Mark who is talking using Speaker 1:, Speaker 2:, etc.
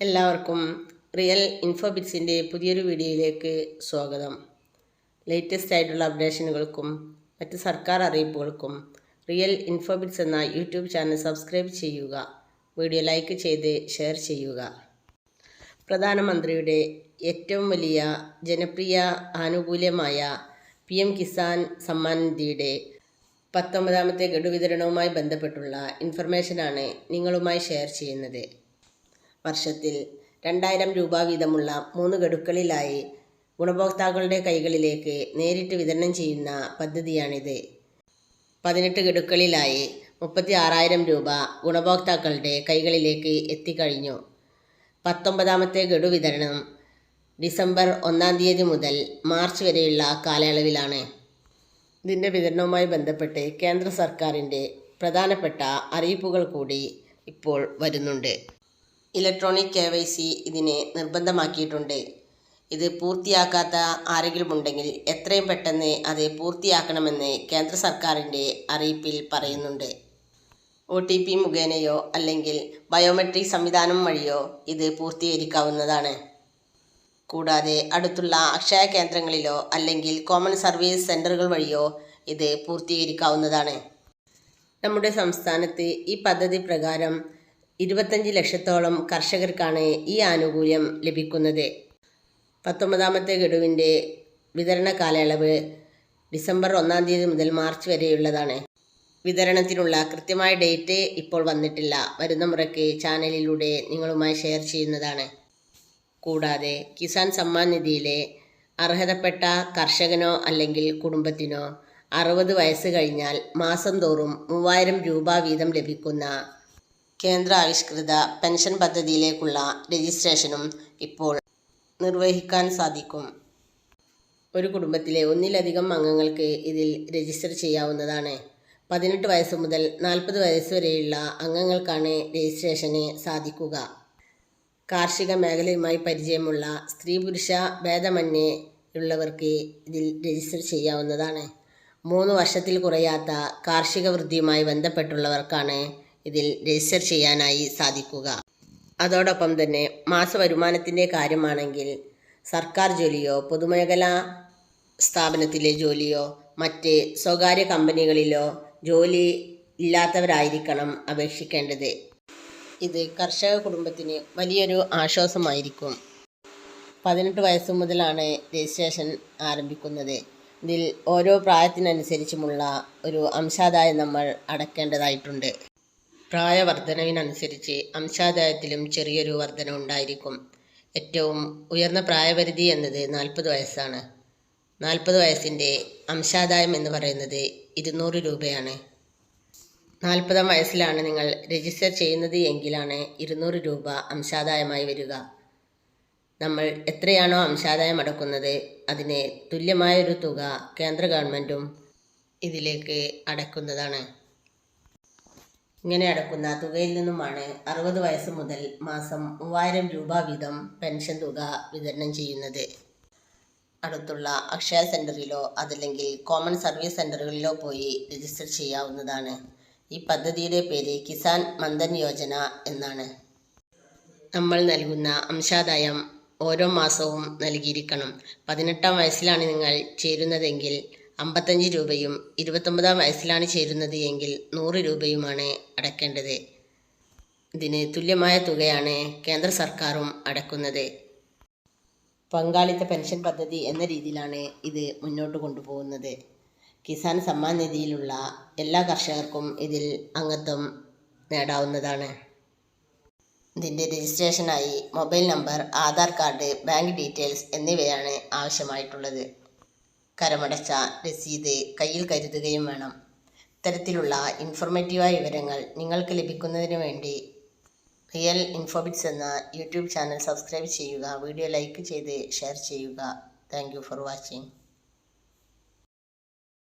Speaker 1: എല്ലാവർക്കും റിയൽ ഇൻഫോബിറ്റ്സിന്റെ പുതിയൊരു വീഡിയോയിലേക്ക് സ്വാഗതം. ലേറ്റസ്റ്റ് ആയിട്ടുള്ള അപ്ഡേഷനുകൾക്കും മറ്റ് സർക്കാർ അറിയിപ്പുകൾക്കും റിയൽ ഇൻഫോബിറ്റ്സ് എന്ന യൂട്യൂബ് ചാനൽ സബ്സ്ക്രൈബ് ചെയ്യുക വീഡിയോ ലൈക്ക് ചെയ്ത് ഷെയർ ചെയ്യുക. പ്രധാനമന്ത്രിയുടെ ഏറ്റവും വലിയ ജനപ്രിയ ആനുകൂല്യമായ പി എം കിസാൻ സമ്മാൻ നിധിയുടെ പത്തൊമ്പതാമത്തെ ഗഡു വിതരണവുമായി ബന്ധപ്പെട്ടുള്ള ഇൻഫർമേഷനാണ് നിങ്ങളുമായി ഷെയർ ചെയ്യുന്നത്. വർഷത്തിൽ രണ്ടായിരം രൂപ വീതമുള്ള മൂന്ന് ഗഡുക്കളിലായി ഗുണഭോക്താക്കളുടെ കൈകളിലേക്ക് നേരിട്ട് വിതരണം ചെയ്യുന്ന പദ്ധതിയാണിത്. പതിനെട്ട് ഗഡുക്കളിലായി മുപ്പത്തി ആറായിരം രൂപ ഗുണഭോക്താക്കളുടെ കൈകളിലേക്ക് എത്തിക്കഴിഞ്ഞു. പത്തൊമ്പതാമത്തെ ഗഡു വിതരണം ഡിസംബർ ഒന്നാം തീയതി മുതൽ മാർച്ച് വരെയുള്ള കാലയളവിലാണ്. ഇതിന്റെ വിതരണവുമായി ബന്ധപ്പെട്ട് കേന്ദ്ര സർക്കാരിന്റെ പ്രധാനപ്പെട്ട അറിയിപ്പുകൾ കൂടി ഇപ്പോൾ വരുന്നുണ്ട്. ഇലക്ട്രോണിക് കെ വൈ സി ഇതിനെ നിർബന്ധമാക്കിയിട്ടുണ്ട്. ഇത് പൂർത്തിയാക്കാത്ത ആരെങ്കിലും ഉണ്ടെങ്കിൽ എത്രയും പെട്ടെന്ന് അത് പൂർത്തിയാക്കണമെന്ന് കേന്ദ്ര സർക്കാരിന്റെ അറിയിപ്പിൽ പറയുന്നുണ്ട്. ഒ ടി പി മുഖേനയോ അല്ലെങ്കിൽ ബയോമെട്രിക് സംവിധാനം വഴിയോ ഇത് പൂർത്തീകരിക്കാവുന്നതാണ്. കൂടാതെ അടുത്തുള്ള അക്ഷയ കേന്ദ്രങ്ങളിലോ അല്ലെങ്കിൽ കോമൺ സർവീസ് സെന്ററുകൾ വഴിയോ ഇത് പൂർത്തീകരിക്കാവുന്നതാണ്. നമ്മുടെ സംസ്ഥാനത്ത് ഈ പദ്ധതി പ്രകാരം ഇരുപത്തഞ്ച് ലക്ഷത്തോളം കർഷകർക്കാണ് ഈ ആനുകൂല്യം ലഭിക്കുന്നത്. പത്തൊമ്പതാമത്തെ ഗഡുവിന്റെ വിതരണ കാലയളവ് ഡിസംബർ ഒന്നാം തീയതി മുതൽ മാർച്ച് വരെയുള്ളതാണ്. വിതരണത്തിനുള്ള കൃത്യമായ ഡേറ്റ് ഇപ്പോൾ വന്നിട്ടില്ല. വരുന്ന മുറയ്ക്ക് ചാനലിലൂടെ നിങ്ങളുമായി ഷെയർ ചെയ്യുന്നതാണ്. കൂടാതെ കിസാൻ സമ്മാൻ നിധിയിലെ അർഹതപ്പെട്ട കർഷകനോ അല്ലെങ്കിൽ കുടുംബത്തിനോ അറുപത് വയസ്സ് കഴിഞ്ഞാൽ മാസം തോറും മൂവായിരം രൂപ വീതം ലഭിക്കുന്ന കേന്ദ്ര ആവിഷ്കൃത പെൻഷൻ പദ്ധതിയിലേക്കുള്ള രജിസ്ട്രേഷനും ഇപ്പോൾ നിർവഹിക്കാൻ സാധിക്കും. ഒരു കുടുംബത്തിലെ ഒന്നിലധികം അംഗങ്ങൾക്ക് ഇതിൽ രജിസ്റ്റർ ചെയ്യാവുന്നതാണ്. പതിനെട്ട് വയസ്സ് മുതൽ നാൽപ്പത് വയസ്സ് വരെയുള്ള അംഗങ്ങൾക്കാണ് രജിസ്ട്രേഷന് സാധിക്കുക. കാർഷിക മേഖലയുമായി പരിചയമുള്ള സ്ത്രീ പുരുഷ ഭേദമന്യേ ഉള്ളവർക്ക് ഇതിൽ രജിസ്റ്റർ ചെയ്യാവുന്നതാണ്. മൂന്ന് വർഷത്തിൽ കുറയാത്ത കാർഷിക വൃത്തിയുമായി ബന്ധപ്പെട്ടുള്ളവർക്കാണ് ഇതിൽ രജിസ്റ്റർ ചെയ്യാനായി സാധിക്കുക. അതോടൊപ്പം തന്നെ മാസ വരുമാനത്തിന്റെ കാര്യമാണെങ്കിൽ സർക്കാർ ജോലിയോ പൊതുമേഖലാ സ്ഥാപനത്തിലെ ജോലിയോ മറ്റ് സ്വകാര്യ കമ്പനികളിലോ ജോലി ഇല്ലാത്തവരായിരിക്കണം അപേക്ഷിക്കേണ്ടത്. ഇത് കർഷക കുടുംബത്തിന് വലിയൊരു ആശ്വാസമായിരിക്കും. പതിനെട്ട് വയസ്സ് മുതലാണ് രജിസ്ട്രേഷൻ ആരംഭിക്കുന്നത്. ഇതിൽ ഓരോ പ്രായത്തിനനുസരിച്ചുമുള്ള ഒരു അംശാദായം നമ്മൾ അടക്കേണ്ടതായിട്ടുണ്ട്. പ്രായവർദ്ധനവിനനുസരിച്ച് അംശാദായത്തിലും ചെറിയൊരു വർധന ഉണ്ടായിരിക്കും ഏറ്റവും ഉയർന്ന പ്രായപരിധി എന്നത് നാൽപ്പത് വയസ്സാണ്. നാൽപ്പത് വയസ്സിന്റെ അംശാദായം എന്ന് പറയുന്നത് ഇരുന്നൂറ് രൂപയാണ്. നാൽപ്പതാം വയസ്സിലാണ് നിങ്ങൾ രജിസ്റ്റർ ചെയ്യുന്നത് എങ്കിലാണ് ഇരുന്നൂറ് രൂപ അംശാദായമായി വരിക. നമ്മൾ എത്രയാണോ അംശാദായം അടക്കുന്നത് അതിന് തുല്യമായൊരു തുക കേന്ദ്ര ഗവൺമെന്റും ഇതിലേക്ക് അടക്കുന്നതാണ്. ഇങ്ങനെ അടക്കുന്ന തുകയിൽ നിന്നുമാണ് അറുപത് വയസ്സ് മുതൽ മാസം മൂവായിരം രൂപ വീതം പെൻഷൻ തുക വിതരണം ചെയ്യുന്നത്. അടുത്തുള്ള അക്ഷയ സെന്ററിലോ അതല്ലെങ്കിൽ കോമൺ സർവീസ് സെന്ററുകളിലോ പോയി രജിസ്റ്റർ ചെയ്യാവുന്നതാണ്. ഈ പദ്ധതിയുടെ പേര് കിസാൻ മന്ദൻ യോജന എന്നാണ്. നമ്മൾ നൽകുന്ന അംശാദായം ഓരോ മാസവും നൽകിയിരിക്കണം. പതിനെട്ടാം വയസ്സിലാണ് നിങ്ങൾ ചേരുന്നതെങ്കിൽ അമ്പത്തഞ്ച് രൂപയും ഇരുപത്തൊമ്പതാം വയസ്സിലാണ് ചേരുന്നത് എങ്കിൽ നൂറ് രൂപയുമാണ് അടക്കേണ്ടത്. ഇതിന് തുല്യമായ തുകയാണ് കേന്ദ്ര സർക്കാരും അടക്കുന്നത്. പങ്കാളിത്ത പെൻഷൻ പദ്ധതി എന്ന രീതിയിലാണ് ഇത് മുന്നോട്ട് കൊണ്ടുപോകുന്നത്. കിസാൻ സമ്മാൻ നിധിയിലുള്ള എല്ലാ കർഷകർക്കും ഇതിൽ അംഗത്വം നേടാവുന്നതാണ്. ഇതിന്റെ രജിസ്ട്രേഷനായി mobile number Aadhaar card bank details എന്നിവയാണ് ആവശ്യമായിട്ടുള്ളത്. കരമടച്ച രസീത് കയ്യിൽ കരുതുകയും വേണം. ഇത്തരത്തിലുള്ള ഇൻഫോർമേറ്റീവായ വിവരങ്ങൾ നിങ്ങൾക്ക് ലഭിക്കുന്നതിന് വേണ്ടി റിയൽ ഇൻഫോബിറ്റ്സ് എന്ന യൂട്യൂബ് ചാനൽ സബ്സ്ക്രൈബ് ചെയ്യുക വീഡിയോ ലൈക്ക് ചെയ്ത് ഷെയർ ചെയ്യുക. Thank for watching.